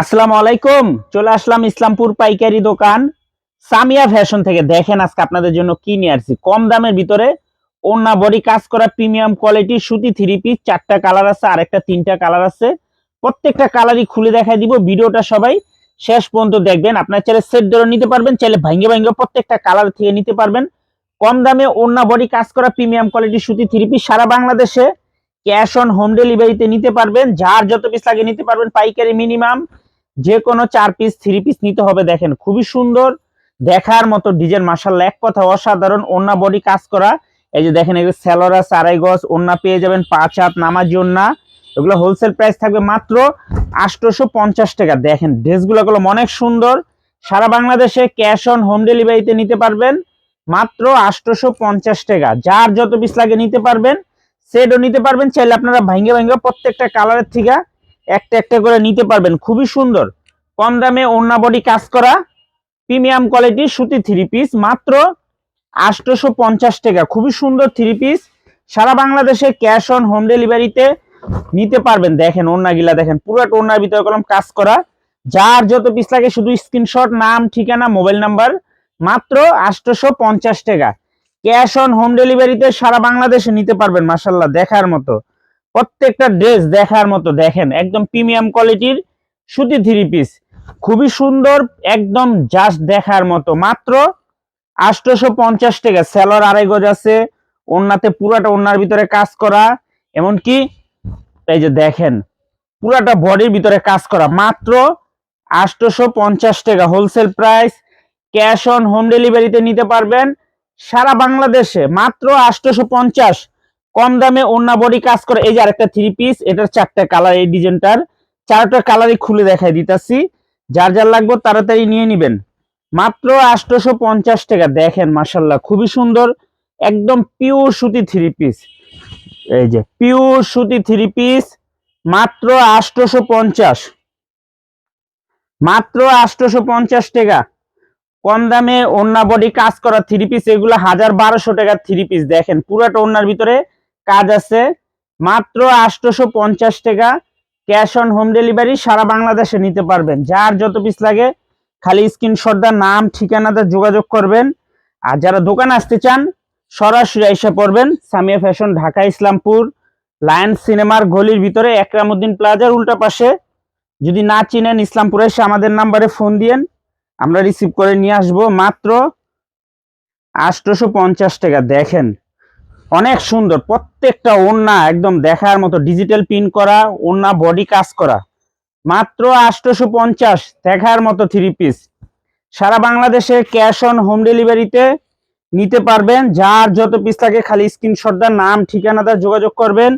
আসসালামু আলাইকুম। চলে আসলাম ইসলামপুর পাইকারি দোকান। সামিয়া ফ্যাশন থেকে দেখেন আজকে আপনাদের জন্য কি নিয়ে আসছি। কম দামের ভিতরে ওন্না বডি কাজ করা প্রিমিয়াম কোয়ালিটি সুতি থ্রি পিস, চারটা কালার আছে আর একটা তিনটা কালার আছে। প্রত্যেকটা কালারই খুলে দেখাই দিব, ভিডিওটা সবাই শেষ পর্যন্ত দেখবেন। আপনার চাইলে সেট ধরে নিতে পারবেন, চাইলে ভাঙ্গে ভাঙ্গে প্রত্যেকটা কালার থেকে নিতে পারবেন। কম দামে ওন্না বডি কাজ করা প্রিমিয়াম কোয়ালিটি সুতি থ্রি পিস সারা বাংলাদেশে ক্যাশ অন হোম ডেলিভারিতে নিতে পারবেন। যার যত পিস লাগে নিতে পারবেন, পাইকারি মিনিমাম যে কোনো চার পিস থ্রি পিস নিতে হবে, দেখেন, খুবই সুন্দর। দেখার মতো ডিজাইন মার্শাল এক কথা অসাধারণ ওন্না বডি কাজ করা। এই যে দেখেন, এগুলো স্যালোরা সারাই গজ ওন্না পেয়ে যাবেন পাঁচ হাত, নামাজি ওন্না এগুলো হোলসেল প্রাইস থাকবে মাত্র আটশোশো পঞ্চাশ টাকা। দেখেন, ড্রেসগুলো গুলো অনেক সুন্দর। সারা বাংলাদেশে ক্যাশ অন হোম ডেলিভারিতে নিতে পারবেন মাত্র আটশোশো পঞ্চাশ টাকা। যার যত পিস লাগে নিতে পারবেন সেটও নিতে পারবেন। চাইলে আপনারা ভাঙ্গে ভাঙ্গে প্রত্যেকটা কালারের থেকে একটা একটা করে নিতে পারবেন। খুবই সুন্দর। কম দামে ওন্না বডি কাজ করা প্রিমিয়াম কোয়ালিটি সুতি থ্রি পিস মাত্র আটশোশো পঞ্চাশ টাকা। খুবই সুন্দর থ্রি পিস সারা বাংলাদেশে ক্যাশ অন হোম ডেলিভারিতে নিতে পারবেন। দেখেন ওন্নাগুলা দেখেন পুরোটা ওন্নার ভিতরে কলম কাজ করা। যার যত পিস লাগে শুধু স্ক্রিনশট নাম, ঠিকানা মোবাইল নাম্বার মাত্র আটশোশো পঞ্চাশ টাকা ক্যাশ অন হোম ডেলিভারিতে সারা বাংলাদেশে নিতে পারবেন মাসাল্লাহ দেখার মতো। প্রত্যেকটা ড্রেস দেখার মতো দেখেন, একদম প্রিমিয়াম কোয়ালিটির সুতি থ্রি পিস খুবই সুন্দর, একদম জাস্ট দেখার মতো। মাত্র আটশোশো পঞ্চাশ টাকা। স্যালোর আড়াই গজ আছে ওন্নাতে পুরাটা ওন্নার ভিতরে কাজ করা। এমনকি এই যে দেখেন, পুরাটা বডির ভিতরে কাজ করা। মাত্র আটশোশো পঞ্চাশ টাকা wholesale price cash on home ডেলিভারিতে নিতে পারবেন সারা বাংলাদেশে। মাত্র আটশোশো পঞ্চাশ কম দামে ওন্না বডি কাজ করে। এই যে আরেকটা থ্রি পিস এটার চারটা কালার এই ডিজাইনটার। চারটা কালারই খুলে দেখাই দিতাছি। যার যার লাগবে তাড়াতাড়ি নিয়ে নিবেন। মাত্র আটশোশো পঞ্চাশ টাকা। দেখেন মাসাল্লাহ খুবই সুন্দর। একদম পিওর সুতি থ্রি পিস এই যে পিওর সুতি থ্রি পিস মাত্র আটশোশো পঞ্চাশ মাত্র আটশোশো পঞ্চাশ টাকা। কম দামে ওন্না বডি কাজ করা থ্রি পিস এগুলো হাজার বারোশো টাকার থ্রি পিস দেখেন, পুরাটা ওন্নার ভিতরে কাজ আছে। মাত্র আটশোশো পঞ্চাশ টাকা ক্যাশ অন হোম ডেলিভারি সারা বাংলাদেশে নিতে পারবেন। যার যত পিস লাগে খালি স্ক্রিনশটদার নাম, ঠিকানাতে যোগাযোগ করবেন। আর যারা দোকান আসতে চান, সরাসরি এসে পড়বেন সামিয়া ফ্যাশন, ঢাকা, ইসলামপুর লায়ন সিনেমার গলির ভিতরে, একরামুদ্দিন প্লাজার উল্টা পাশে। যদি না চিনেন ইসলামপুরে এসে আমাদের নাম্বারে ফোন দিয়েন, আমরা রিসিভ করে নিয়ে আসব। মাত্র আটশোশো পঞ্চাশ টাকা। দেখেন অনেক সুন্দর। প্রত্যেকটা ওন্না একদম দেখার মতো ডিজিটাল পিন করা ওন্না বডি কাজ করা। মাত্র আটশোশো পঞ্চাশ, দেখার মতো থ্রি পিস সারা বাংলাদেশে ক্যাশ অন হোম ডেলিভারিতে নিতে পারবেন। যার যত পিস থাকে খালি স্ক্রিনশটদার নাম, ঠিকানাটা যোগাযোগ করবেন।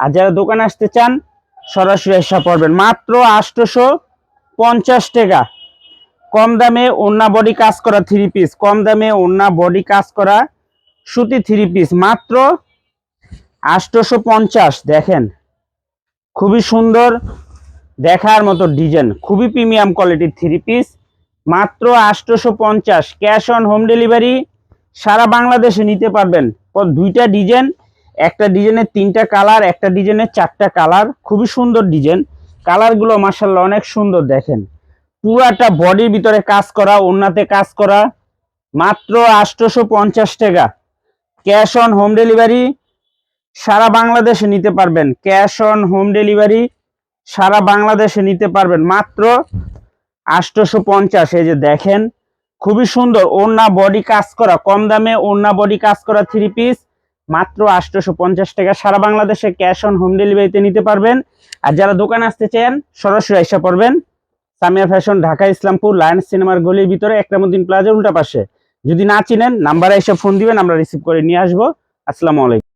আর যারা দোকানে আসতে চান, সরাসরি এসে পড়বেন। মাত্র আটশোশো পঞ্চাশ টাকা। কম দামে ওন্না বডি কাজ করা থ্রি পিস কম দামে ওন্না বডি কাজ করা সুতি থ্রি পিস মাত্র আটশোশো পঞ্চাশ, দেখেন। খুবই সুন্দর দেখার মতো ডিজাইন খুবই প্রিমিয়াম কোয়ালিটির থ্রি পিস মাত্র আটশোশো পঞ্চাশ ক্যাশ অন হোম ডেলিভারি সারা বাংলাদেশে নিতে পারবেন। দুইটা ডিজাইন একটা ডিজাইনের তিনটা কালার একটা ডিজাইনের চারটা কালার খুবই সুন্দর ডিজাইন কালারগুলো মার্শাল্লাহ অনেক সুন্দর, দেখেন। পুরাটা বডির ভিতরে কাজ করা ওন্নাতে কাজ করা, মাত্র আটশোশো পঞ্চাশ টাকা। ক্যাশ অন হোম ডেলিভারি সারা বাংলাদেশে নিতে পারবেন। ক্যাশ অন হোম ডেলিভারি সারা বাংলাদেশে নিতে পারবেন। মাত্র আটশোশো পঞ্চাশ। এই যে দেখেন, খুবই সুন্দর। ওন্না বডি কাজ করা, কম দামে ওন্না বডি কাজ করা থ্রি পিস মাত্র আটশোশো পঞ্চাশ টাকা সারা বাংলাদেশে ক্যাশ অন হোম ডেলিভারিতে নিতে পারবেন। আর যারা দোকানে আসতে চান, সরাসরি এসে পড়বেন। সামিয়া ফ্যাশন, ঢাকা, ইসলামপুর, লায়ন্স সিনেমার গলির ভিতরে একরামুদ্দিন প্লাজা উল্টা পাশে। যদি না চিনেন নাম্বারে এসে ফোন দিবেন আমরা রিসিভ করে নিয়ে আসব। আসসালামু আলাইকুম।